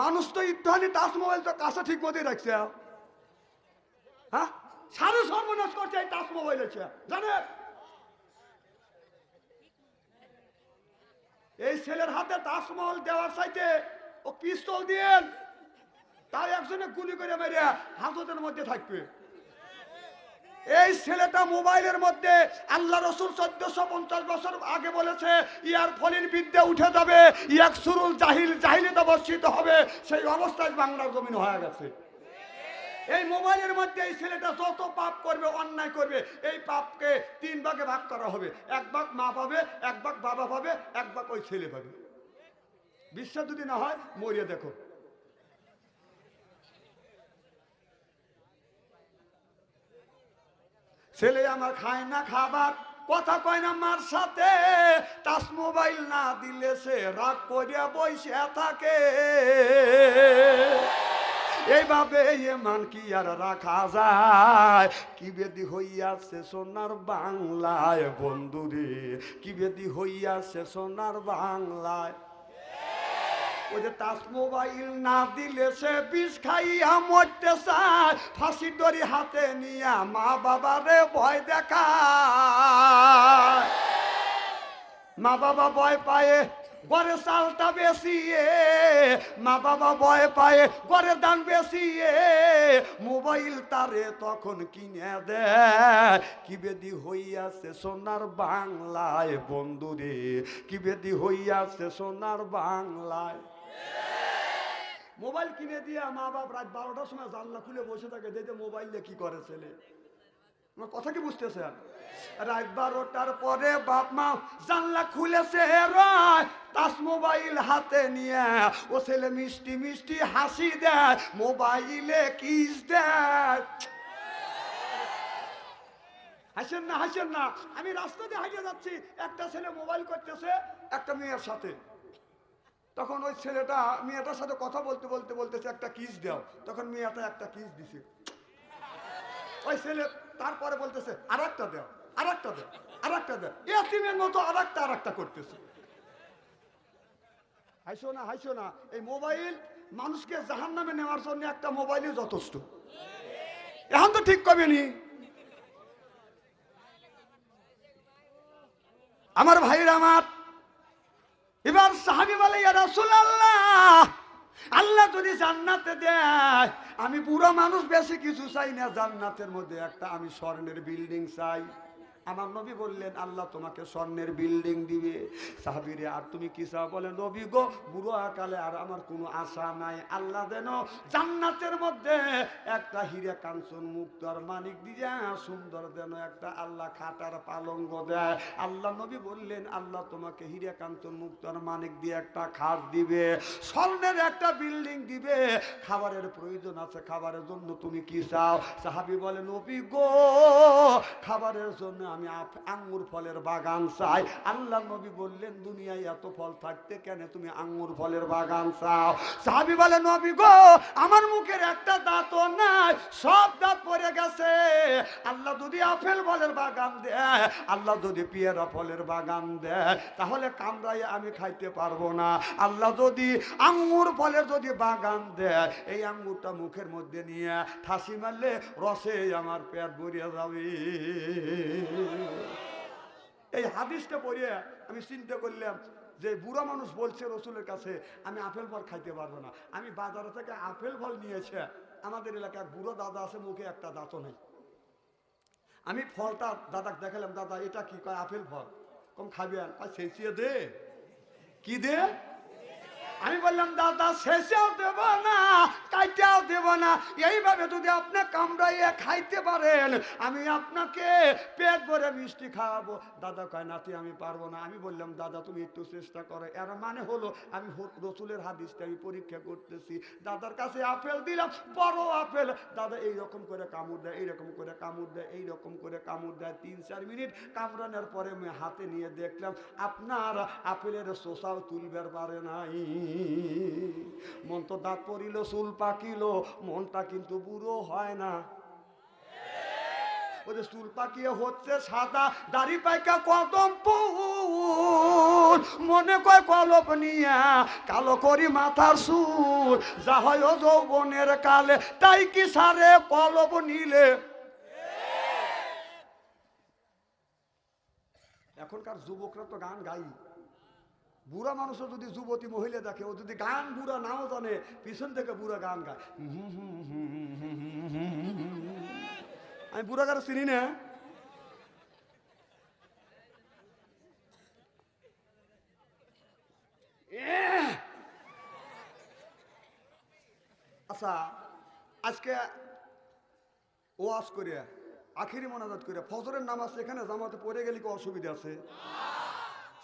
মানুষ তো ইত্যাদি তাজমহল তো কাছে ঠিক মতোই রাখছে। হ্যাঁ? সারে সর্বনাশ করছে এই তাজমহল হচ্ছে জানেন? এই ছেলের হাতে তাজমহল দেওয়ার চাইতে ও পিস্তল দিয়ে তার একজনে গুলি করে মেরে হাজতের মধ্যে থাকবে। এই ছেলেটা মোবাইলের মধ্যে আল্লাহ রসুল চোদ্দশো পঞ্চাশ বছর আগে বলেছে, ইয়ার ফলিন বিদ্যা উঠে যাবে ইয়াক সুরুল জাহিল, জাহিলিতে বর্ষিত হবে। সেই অবস্থায় বাংলার জমিন হয়ে গেছে। এই মোবাইলের মধ্যে এই ছেলেটা যত পাপ করবে, অন্যায় করবে, এই পাপকে তিন ভাগে ভাগ করা হবে। এক ভাগ মা পাবে, এক ভাগ বাবা পাবে, এক ভাগ ওই ছেলে পাবে। বিশ্বাস যদি না হয়, মরিয়ে দেখো। ছেলে আমার খায় না খাবার। কথা কয় না মার সাথে টাচ মোবাইল না দিলে সে রাগ করিয়া বসে থাকে। এইভাবে মান কি আর রাখা যায়? কি বেদি হইয়াছে সোনার বাংলায় বন্ধুরে? কি বেদি হইয়াছে সোনার বাংলায়? ওই যে টাচ মোবাইল না দিলে সে বিষ খাইয়া মরতে চায়। ফাঁসি দড়ি হাতে নিয়া মা বাবারে ভয় দেখায়। মা বাবা ভয় পায়ে ঘরে চালটা বেশিয়ে মা বাবা ভয় পায়ে ঘরে দান বেশিয়ে মোবাইল তারে তখন কিনে দেয়। কি বেদি হইয়াছে সোনার বাংলায় বন্ধুরে, কি বেদি হইয়াছে সোনার বাংলায় মোবাইল কিনে দিয়ে মা বাপ রাত বারোটার সময় জানলা খুলে বসে থাকে দেখে মোবাইল দিয়ে কি করে ছেলে। আমার কথা কি বুঝতেছেন রাত বারোটার পরে বাপ মা জানলা খুলেছে তাস মোবাইল হাতে নিয়ে, ও ছেলে মিষ্টি মিষ্টি হাসি দেয়, মোবাইলে কিস দেয়। হাসেন না হাসেন না, আমি রাস্তা দিয়ে হারিয়ে যাচ্ছি, একটা ছেলে মোবাইল করতেছে, একটা মেয়ের সাথে। তখন ওই ছেলেটা মেয়েটার সাথে কথা বলতে বলতে বলতেছে, একটা কিস দাও। তখন মেয়েটা একটা কিস দিছে। ওই ছেলে তারপরে বলতেছে আর একটা দেও আর একটা দেও আর একটা দেও। এতিমের মতো আর একটা আর একটা করতেছে। হাইসো না হাইসো না, এই মোবাইল মানুষকে জাহান নামে নেওয়ার জন্য একটা মোবাইলই যথেষ্ট। এখন তো ঠিক কবে নি? আমার ভাইরা আমার এবার সাহাবি বলে রাসূলুল্লাহ, আল্লাহ যদি জান্নাতে দেয়, আমি পুরো মানুষ বেশি কিছু চাই না। জান্নাতের মধ্যে একটা আমি স্বর্ণের বিল্ডিং চাই। আমার নবী বললেন, আল্লাহ তোমাকে স্বর্ণের বিল্ডিং দিবে। সাহাবিরে, আর তুমি কি চাও? বলে, নবী গো, বুড়ো আকালে আর আমার কোনো আশা নাই। আল্লাহ যেন জান্নাতের মধ্যে একটা হিরে কাঞ্চন মুক্তার মানিক দিয়ে সুন্দর যেন একটা আল্লাহ খাটার পালঙ্গ দেয়। আল্লাহ নবী বললেন, আল্লাহ তোমাকে হিরে কাঞ্চন মুক্তার মানিক দিয়ে একটা খাট দিবে, স্বর্ণের একটা বিল্ডিং দিবে। খাবারের প্রয়োজন আছে, খাবারের জন্য তুমি কি চাও? সাহাবি বলে, নবী গো, খাবারের জন্য আমি আঙ্গুর ফলের বাগান চাই। আল্লাহ নবী বললেন, দুনিয়ায় এত ফল থাকতে কেন তুমি আঙ্গুর ফলের বাগান চাও? সাহাবি বলে, নবী গো, আমার মুখের একটা দাঁতও নাই, সব দাঁত পড়ে গেছে। আল্লাহ যদি আপেল ফলের বাগান দেয়, আল্লাহ যদি পেয়ারা ফলের বাগান দেয়, তাহলে কামড়াই আমি খাইতে পারব না। আল্লাহ যদি আঙ্গুর ফলের যদি বাগান দেয়, এই আঙ্গুরটা মুখের মধ্যে নিয়ে ঠাসি মারলে রসে আমার পেট ভরিয়ে যাবে। এই হাদিসটা পড়িয়ে আমি চিন্তা করলাম যে বুড়া মানুষ বলছে রসুলের কাছে, আমি আপেল ফল খাইতে পারব না। আমি বাজার থেকে আপেল ফল নিয়েছে আমাদের এলাকায় বুড়ো দাদা আছে, মুখে একটা দাঁতও নেই। আমি ফলটা দাদাকে দেখালাম, দাদা, এটা কি? কয়, আপেল ফল। কম খাবি আর? শেষিয়ে দে। কি দে? আমি বললাম, দাদা, শেষেও দেব না, কাইটাও দেব না। এইভাবে যদি আপনি কামড়াইয়ে খাইতে পারেন, আমি আপনাকে পেট ভরে মিষ্টি খাওয়াবো। দাদা কয়, নাতি, আমি পারব না। আমি বললাম, দাদা, তুমি একটু চেষ্টা করো। এর মানে হলো, আমি রসুলের হাদিসটা আমি পরীক্ষা করতেছি। দাদার কাছে আপেল দিলাম, বড় আপেল। দাদা, এইরকম করে কামড় দেয়, এইরকম করে কামড় দেয়, এইরকম করে কামড় দেয়। তিন চার মিনিট কামড়ানোর পরে আমি হাতে নিয়ে দেখলাম, আপনার আপেলের শোষাও তুলবার পারে নাই। মন তো দাঁত পড়িল চুল পাকিল, মনটা কিন্তু বুড়ো হয় না। ওদের চুল পাকিয়ে হচ্ছে সাদা, দাড়ি পাইকা কদম ফুল। মনে কয় কলপ নিয়া, কালো করি মাথার সুর যা হয় যৌবনের কালে, তাই কি সারে কলপ নিলে? এখনকার যুবকরা তো গান গাই বুড়া মানুষও যদি যুবতী মহিলা দেখে, ও যদি গান বুড়া নাও জানে, পিছন থেকে বুড়া গান গায়। আমি বুড়া গান চিনি না। আচ্ছা আজকে ওয়াজ করে আখিরি মোনাজাত করে ফজরের নামাজ এখানে জামাতে পড়ে গেলে কি অসুবিধা আছে?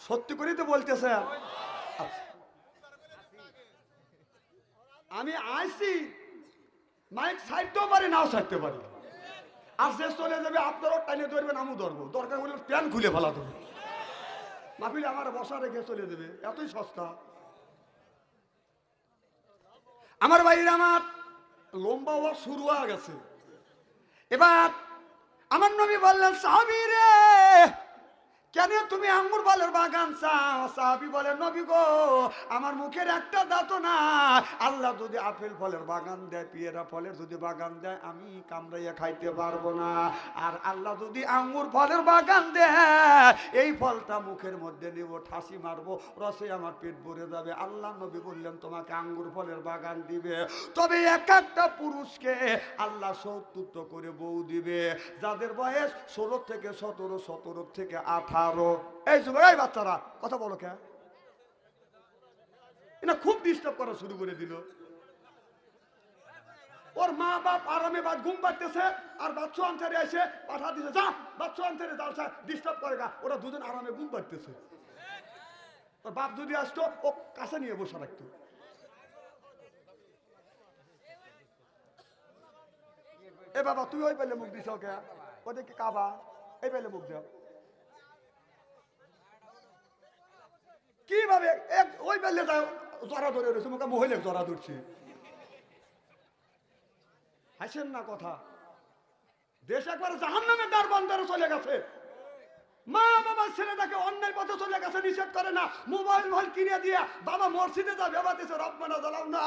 সত্যি করেই তো বলতেছে। আচ্ছা। আমি আইসি, মাইক ছাড়তেও পারি, নাও ছাড়তে পারি। আর শেষ চলে যাবে, আপনারও টাইনে ধরবেন, আমিও ধরবো। দরকার হলে প্যান খুলে ফেলা দেবো। মাফিলে আমার বসা রেখে চলে দেবে এতই সস্তা। আমার বাইরে আমার লম্বা হওয়া শুরু হয়ে গেছে। এবার আমার নবী বললেন সাহাবি রে কেন তুমি আঙ্গুর বলের বাগান চাও? সাহাবি বলে, নবী গো, আমার মুখের একটা দাঁত না আল্লাহ যদি আপেল ফলের বাগান দেয়, পিয়েরা ফলের যদি বাগান দেয়, আমি কামড়াইয়া খাইতে পারব না। আর আল্লাহ যদি আঙ্গুর ফলের বাগান দেয়, এই ফলটা মুখের মধ্যে নেব, ঠাসি মারবো রসে আমার পেট ভরে যাবে। আল্লাহ নবী বললেন, তোমাকে আঙ্গুর ফলের বাগান দিবে। তবে এক একটা পুরুষকে আল্লাহ সত্তর করে বউ দিবে। যাদের বয়স ষোলো থেকে সতেরো সতেরো থেকে আঠারো এই যুবক, এই বাচ্চারা, কথা বলো কে? এটা খুব ডিস্টার্ব করা শুরু করে দিল। ওর মা বাপ আরামে বাদ ঘুম পাড়তেছে, আর বাচ্চা আনসারে এসে পাঠা দিছে, যা, বাচ্চা আনসারে জালসা ডিস্টার্ব করে গা। ওরা দুজন আরামে ঘুম পাড়তেছে। ওর বাপ যদি আসতো, ও কাছে নিয়ে বসে রাখতো এ বাবা তুই ওই পেলে মুখ দিছ ওকে ওদেরকে কাবা, এই পেলে মুখ দাও। কীভাবে এক ওই পেলে জরা ধরে রয়েছে, মুখে মহিলা জরা ধরছে। হাসেন না কথা। দেশ একবার জাহান নামে দ্বার বন্ধরে চলে গেছে। মা বাবা ছেলেটাকে অন্যায় পথে চলে গেছে, নিষেধ করে না। মোবাইল মোবাইল কিনে দিয়ে বাবা মসজিদে যা বেবা দিছে রব্বানা জ্বালাও না।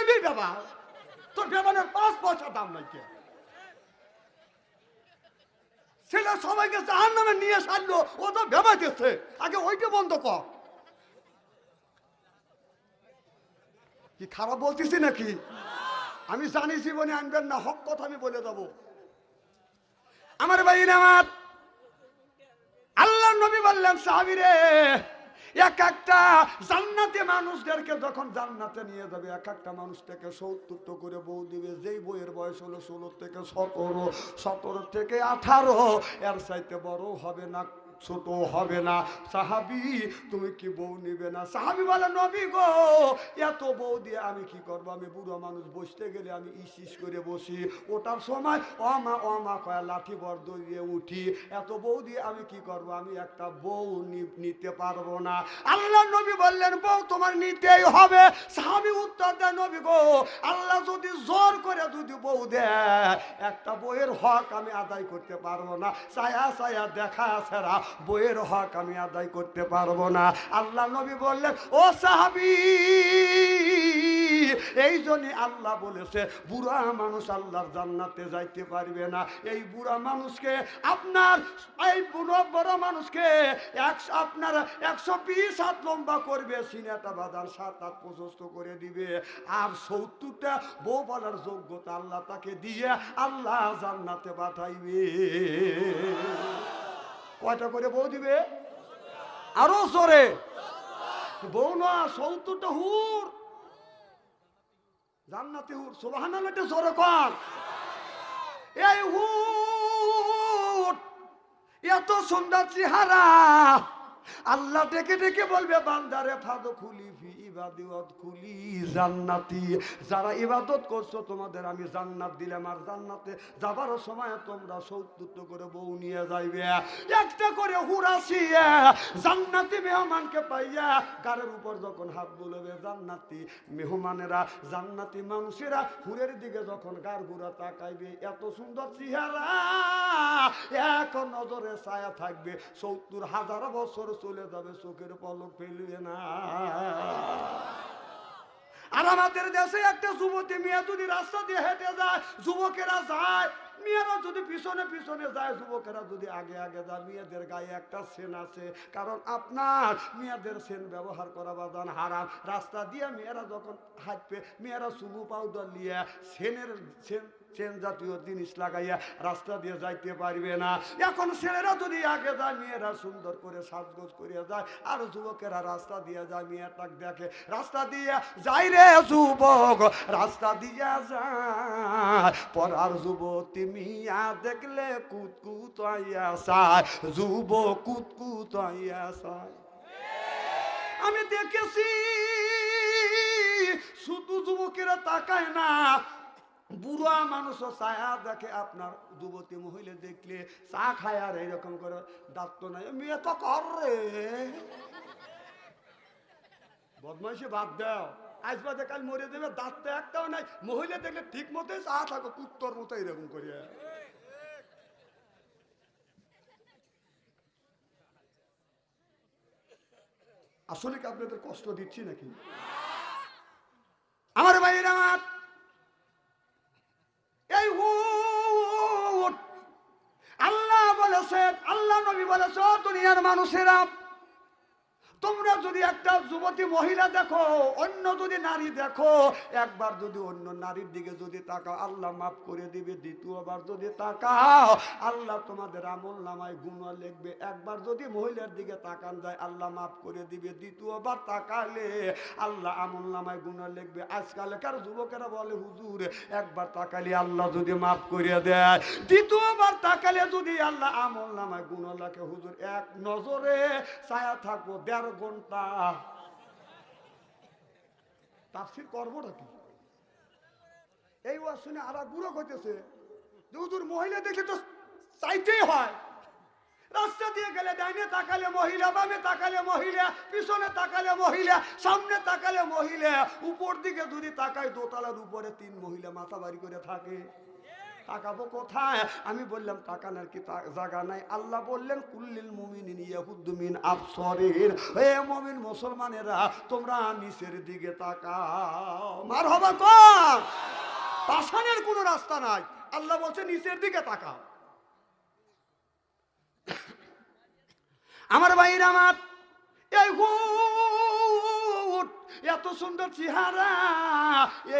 এটাই বাবা, তোর বেবানের পাঁচ পয়সা দাম নাই কে? ছেলে সবাইকে জাহান নামে নিয়ে সারলো, ও তো ভেবাইতেছে। আগে ওইটা বন্ধ কর। কি খারাপ বলতেছি নাকি? আমি জানি জীবনে আনবেন না, হক কথা আমি বলে দেব। আমার ভাই আমার আল্লাহ নবী বললেন, সাহাবিরে এক একটা জান্নাতে মানুষদেরকে যখন জান্নাতে নিয়ে যাবে, এক একটা মানুষটাকে সত্তর করে বউ দিবে, যেই বইয়ের বয়স হলো ষোলো থেকে সতেরো সতেরো থেকে আঠারো, এর চাইতে বড় হবে না ছোট হবে না। সাহাবি, তুমি কি বউ নিবে না? সাহাবি বলে, নবী গো, এত বউ দিয়ে আমি কি করব? আমি বুড়ো মানুষ, বসতে গেলে আমি ইস করে বসি। ওটার সময় অমা অমা কয়া, লাঠি বর দিয়ে উঠি। এত বউ দিয়ে আমি কি করব? আমি একটা বউ নিতে পারব না। আল্লাহ নবী বললেন, বউ তোমার নিতেই হবে। সাহাবি উত্তর দেয়, নবী গো, আল্লাহ যদি জোর করে যদি বউ দেয়, একটা বইয়ের হক আমি আদায় করতে পারব না। ছায়া ছায়া, দেখা ছাড়া বইয়ের হক আমি আদায় করতে পারব না। আল্লাহ নবী বললেন, ও সাহাবি, এই জন্যে আল্লাহ বলেছে, বুড়া মানুষ আল্লাহর জান্নাতে যাইতে পারবে না। এই বুড়া মানুষকে আপনার, এই বুড়ো, বড় মানুষকে একশো আপনার একশো বিশ হাত লম্বা করবে, সিনেটা বাদার সাত হাত প্রশস্ত করে দিবে। আর সত্তরটা বউ বলার যোগ্যতা আল্লাহ তাকে দিয়ে আল্লাহ জান্নাতে পাঠাইবে। কয়টা করে বউ দিবে? আরও জোরে। বউ না সত্তরটা হুর। জান্নাতে হুর সোবাহান জোরে কর এই হুট এত সুন্দর চেহারা। আল্লাহ ডেকে ডেকে বলবে বান্দারে ফাদ খুলি ফি ইবাদিওয়াত জান্নাতি। যারা ইবাদত করছ, তোমাদের আমি জান্নাত দিলাম। আর জান্নাতে যাবার সময় তোমরা সত্তর করে বউ নিয়ে যাইবে। একটা করে হুরাসি জান্নাতি মেহমানকে পাইয়া গারের উপর যখন হাত বুলবে, জান্নাতি মেহমানেরা, জান্নাতি মানুষেরা হুরের দিকে যখন গার গুড়া তাকাইবে, এত সুন্দর চেহারা। এক নজরে ছায়া থাকবে। সত্তর হাজার বছর চলে যাবে, চোখের পলক ফেলবে না। আর আমাদের দেশে একটা যুবতী মেয়ে যদি রাস্তা দিয়ে হেঁটে যায়, যুবকেরা যায়। মেয়েরা যদি পিছনে পিছনে যায়, যুবকেরা যদি আগে আগে যায়, মেয়েদের গায়ে একটা সেন আছে। কারণ আপনার মেয়েদের সেন ব্যবহার করা বাদান হারাম। রাস্তা দিয়ে মেয়েরা যখন হাঁটবে, মেয়েরা চুবু পাউডার নিয়ে সেনের সেন চেন জাতীয় জিনিস লাগাইয়া রাস্তা দিয়ে যাইতে পারবে না। এখন ছেলেরা যদি আগে যায়, মেয়েরা সুন্দর করে সাজগোজ করিয়া যায়, আর যুবকেরা রাস্তা দিয়ে যায় মেয়েটাক দেখে, রাস্তা দিয়ে যাই রে যুবক, রাস্তা দিয়ে যায় পরার যুবতী মিয়া দেখলে কুতকুত আইয়া সায় যুবক কুতকুত আইয়া সায় আমি দেখেছি, শুধু যুবকেরা তাকায় না বুড়া মানুষও ছায়া দেখে আপনার যুবতী মহিলা দেখলে চা খায় আর এইরকম করে দাঁত তো নাই মেয়ে তো কর রে। বদমাইশি বাদ দাও। আজ বাদে কাল মরে দেবে দাঁত একটাও নাই। মহিলা দেখলে ঠিক মতোই চা থাকো, কুত্তর মতো এরকম করিয়া আসলে কি আপনাদের কষ্ট দিচ্ছি নাকি আমার ভাইয়ের আমার এই উট আল্লাহ বলেছেন আল্লাহ নবী বলেছ দুনিয়ার মানুষেরা তোমরা যদি একটা যুবতী মহিলা দেখো, অন্য যদি নারী দেখো, একবার যদি অন্য নারীর দিকে যদি তাকাও, আল্লাহ মাফ করে দিবে। দ্বিতীয়বার যদি তাকাও, আল্লাহ তোমাদের আমল নামায় গুণ লিখবে। একবার যদি মহিলার দিকে তাকান যায়, আল্লাহ মাফ করে দিবে। দ্বিতীয়বার তাকালে আল্লাহ আমল নামায় গুণ লিখবে। আজকালকার যুবকেরা বলে, হুজুর, একবার তাকালে আল্লাহ যদি মাফ করে দেয়। দ্বিতীয়বার তাকালে যদি আল্লাহ আমল নামায় গুণ লেখে, হুজুর, এক নজরে ছায়া থাকব, দেড় ঘণ্টা তাফসির করবোটা কি এই ওয়াজ শুনে আর বুড়ো যে হুজুর মহিলা দেখলে তো চাইতেই হয়। রাস্তা দিয়ে গেলে ডাইনে তাকালে মহিলা, বামে তাকালে মহিলা, পিছনে তাকালে মহিলা, সামনে তাকালে মহিলা, উপর দিকে যদি তাকায় দোতলার উপরে তিন মহিলা মাথা বাড়ি করে থাকে। তাকাবো কোথায়? আমি বললাম তাকানোর কি জায়গা নাই। আল্লাহ বললেন, কুল্লিল মুমিনিন ইয়াহুদ্দুমিন আফসরের হে মুমিন মুসলমানেরা, তোমরা নিচের দিকে তাকাও। মার হবা কম পাশানের কোনো রাস্তা নাই। আল্লাহ বলছে, নিচের দিকে তাকাও। আমার ভাইয়ের আমার, এই এত সুন্দর চেহারা।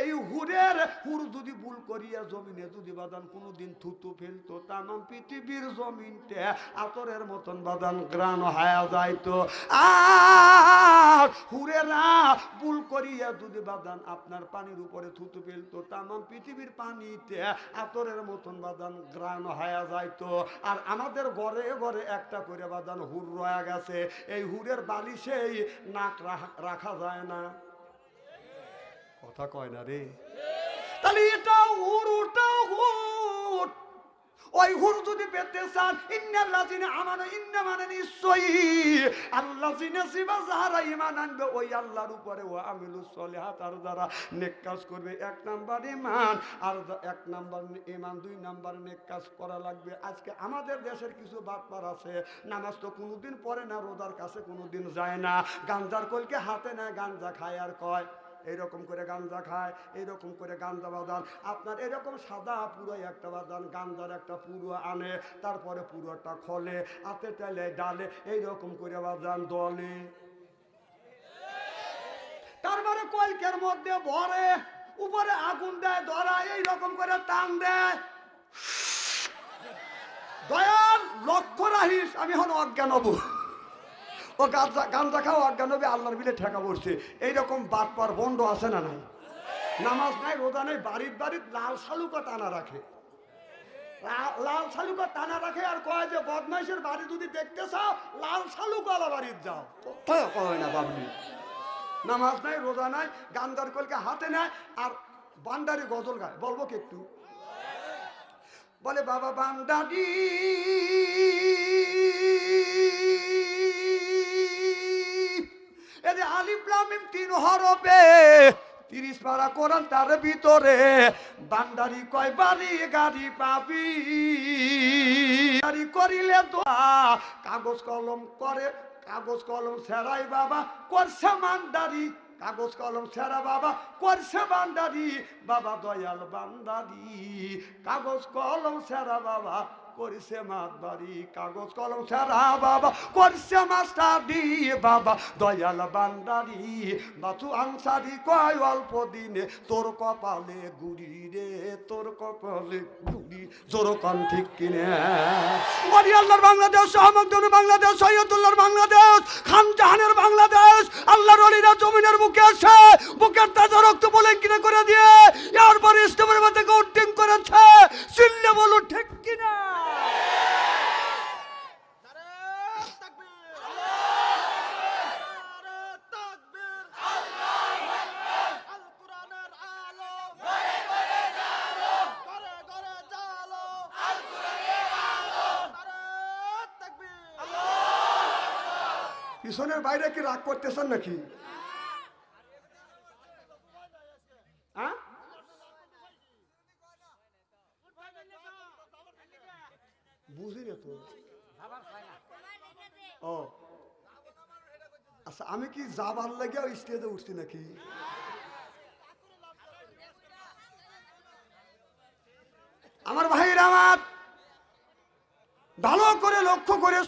এই হুরের হুর যদি ভুল করিয়া জমিনে যদি বাদান, কোনোদিন থুতু ফেলতো, তামাম পৃথিবীর জমিনতে আতরের মতন বাদান গ্রান হায়া যাইতো। আর হুরেরা ভুল করিয়া যদি বাদান, আপনার পানির উপরে থুতু ফেলতো, তামাম পৃথিবীর পানিতে আতরের মতন বাদান গ্রান হায়া যাইতো। আর আমাদের ঘরে ঘরে একটা করে বাদান হুর রয়ে গেছে। এই হুরের বালিশেই নাক রাখা যায় না। কথা কয় না রে। তাহলে এটাও হুর ওটাও হুর। ওই হুর যদি পেতে চান, ইন্নাল লাজিনা আমানো, ইন্না মানে নিশ্চয়ই আল্লাহ জিনে সিবা যারা ইমান আনবে, ওই আল্লাহর উপরে ও আমিলু সলিহাত, আর যারা নেক কাজ করবে, এক নাম্বার ইমান আর এক নাম্বার ইমান দুই নাম্বার নেক কাজ করা লাগবে। আজকে আমাদের দেশের কিছু বাটপার আছে, নামাজ তো কোনোদিন পড়ে না, রোজার কাছে কোনোদিন যায় না। গাঞ্জার কলকে হাতে না গাঞ্জা খায় আর কয়। এইরকম করে গাঞ্জা খায় এইরকম করে গাঞ্জা বাদান। আপনার এরকম সাদা পুরো একটা বাদান, গাঞ্জার একটা পুরো আনে, তারপরে পুরোটা খলে, হাতে তেলে ডালে, এইরকম করে বাদান দলে। তারপরে কলকের মধ্যে ভরে, উপরে আগুন দেয়, ধরা, এইরকম করে টান দেয়। দয়াল লক্ষ্য রাহিস, আমি হন অজ্ঞান হব। ও গাঁজা গাঞ্জা খাও অজ্ঞান হবে আল্লাহর বিলে ঠেকা পড়ছে। এইরকম বাটপার বন্ধ আছে না নাই? নামাজ নাই, রোজা নেই, বাড়ির বাড়ির লাল শালুকা টানা রাখে। লাল শালুকা টানা রাখে আর কয় যে, বদমাইশের বাড়ি যদি দেখতে চাও, লাল শালুকাওয়ালা বাড়ির যাও। কোথায় কয় না বাবলি। নামাজ নাই, রোজা নাই গান্দার কলকে হাতে নেয় আর বান্দারি গজল গায়। বলব কি একটু? বলে, বাবা বান্দারি এদের আলিপ্লামিম তিন হরবে তিরিশ পারা কোরআন তার ভিতরে। বান্দারি কয়, বাড়ি গাড়ি পাবি। গাড়ি করিলে তো কাগজ কলম করে, কাগজ কলম সেরাই বাবা, করছে মান্দারি। কাগজ কলম সেরা বাবা, করছে বান্দারি বাবা দয়াল বান্দারি, কাগজ কলম সেরা বাবা করছে মাতবাড়ি, কাগজ কলম সেরা বাবা, করছে মাস্টারি বাবা, দয়াল বান্দারি বাচু আনসারি কয় অল্প দিনে, তোর কপালে গুড়ি রে, তোর কপালে গুড়ি, জোর কন ঠিক কিনে। আল্লাহর বাংলাদেশ সহমকজন বাংলাদেশ, সৈয়দুল্লাহর বাংলাদেশ, খান জাহানের বাংলাদেশ, আল্লাহর অলিরা জমিনের বুকে আছে বুকের তাজা রক্ত বলে কিনে করে দিয়ে, এরপরে ইস্তেমের মধ্যে উদ্দিন করেছে, চিল্লে বলো ঠিক কিনা? পিছনের বাইরে কি রাগ করতেছেন নাকি? হ্যাঁ? বুঝি না তো। ও। আচ্ছা আমি কি যাবার লাগে স্টেজে উঠছি নাকি?